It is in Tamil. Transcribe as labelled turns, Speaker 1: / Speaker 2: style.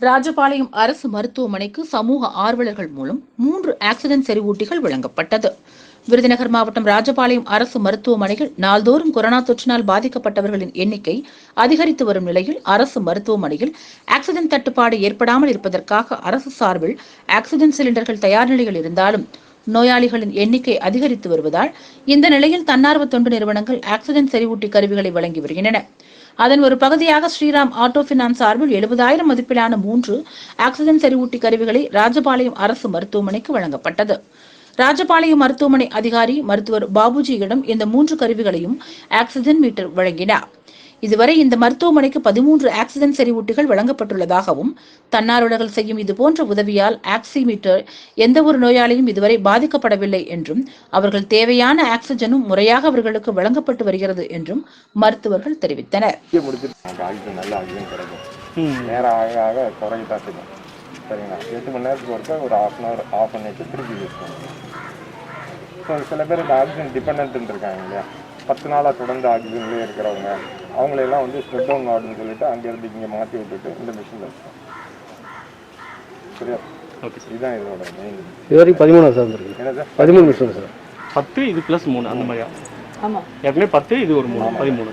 Speaker 1: ராஜபாளையம் அரசு மருத்துவமனைக்கு சமூக ஆர்வலர்கள் மூலம் மூன்று ஆக்சிஜன் செறிவூட்டிகள் வழங்கப்பட்டது. விருதுநகர் மாவட்டம் ராஜபாளையம் அரசு மருத்துவமனையில் நாள்தோறும் கொரோனா தொற்றினால் பாதிக்கப்பட்டவர்களின் எண்ணிக்கை அதிகரித்து வரும் நிலையில் அரசு மருத்துவமனையில் ஆக்சிஜன் தட்டுப்பாடு ஏற்படாமல் இருப்பதற்காக அரசு சார்பில் ஆக்சிஜன் சிலிண்டர்கள் தயார் நிலையில் இருந்தாலும் நோயாளிகளின் எண்ணிக்கை அதிகரித்து வருவதால் இந்த நிலையில் தன்னார்வ தொண்டு நிறுவனங்கள் ஆக்சிஜன் செறிவூட்டி கருவிகளை வழங்கி வருகின்றன. அதன் ஒரு பகுதியாக ஸ்ரீராம் ஆட்டோ பினான்ஸ் சார்பில் எழுபதாயிரம் மதிப்பிலான மூன்று ஆக்சிஜன் செறிவூட்டி கருவிகளை ராஜபாளையம் அரசு மருத்துவமனைக்கு வழங்கப்பட்டது. ராஜபாளையம் மருத்துவமனை அதிகாரி மருத்துவர் பாபுஜியிடம் இந்த மூன்று கருவிகளையும் ஆக்சிஜன் மீட்டர் வழங்கினார். இதுவரை இந்த மருத்துவமனைக்கு பதிமூன்று ஆக்சிஜன் செறிவூட்டிகள் வழங்கப்பட்டுள்ளதாகவும் தன்னார்வலர்கள் செய்யும் இதுபோன்ற உதவியால் ஆக்சிமீட்டர் எந்த ஒரு நோயாளியும் இதுவரை பாதிக்கப்படவில்லை என்றும் அவர்கள் தேவையான ஆக்சிஜனும் முறையாக அவர்களுக்கு வழங்கப்பட்டு வருகிறது என்றும் மருத்துவர்கள் தெரிவித்தனர்.
Speaker 2: சரிங்களா? எட்டு மணி நேரத்துக்கு ஒருக்கா ஒரு ஹாஃப் அன் ஹவர் ஆஃப் பண்ணிட்டு திருப்பி யூஸ் பண்ணுவோம் ஸோ சில பேர் இந்த ஆக்சிஜன் டிபெண்ட் இருக்காங்க இல்லையா? பத்து நாளாக தொடர்ந்து ஆக்சிஜன்லேயே இருக்கிறவங்க அவங்களையெல்லாம் வந்து ஸ்ப்ரெட் டவுன் வார்டுன்னு சொல்லிட்டு அங்கேருந்து இங்கே மாற்றி விட்டுட்டு இந்த மிஷினில் வச்சோம் சரியா?
Speaker 3: Okay sir.
Speaker 2: இதுதான் இதோட மெயின்
Speaker 4: இது. வரைக்கும் பதிமூணு சார் வந்துருக்கு.
Speaker 2: என்ன சார்?
Speaker 4: பதிமூணு மிஷின் சார்.
Speaker 3: பத்து இது ப்ளஸ் மூணு அந்த மாதிரியா? ஆமாம் ஏற்கனவே பத்து இது ஒரு மூணு பதிமூணு.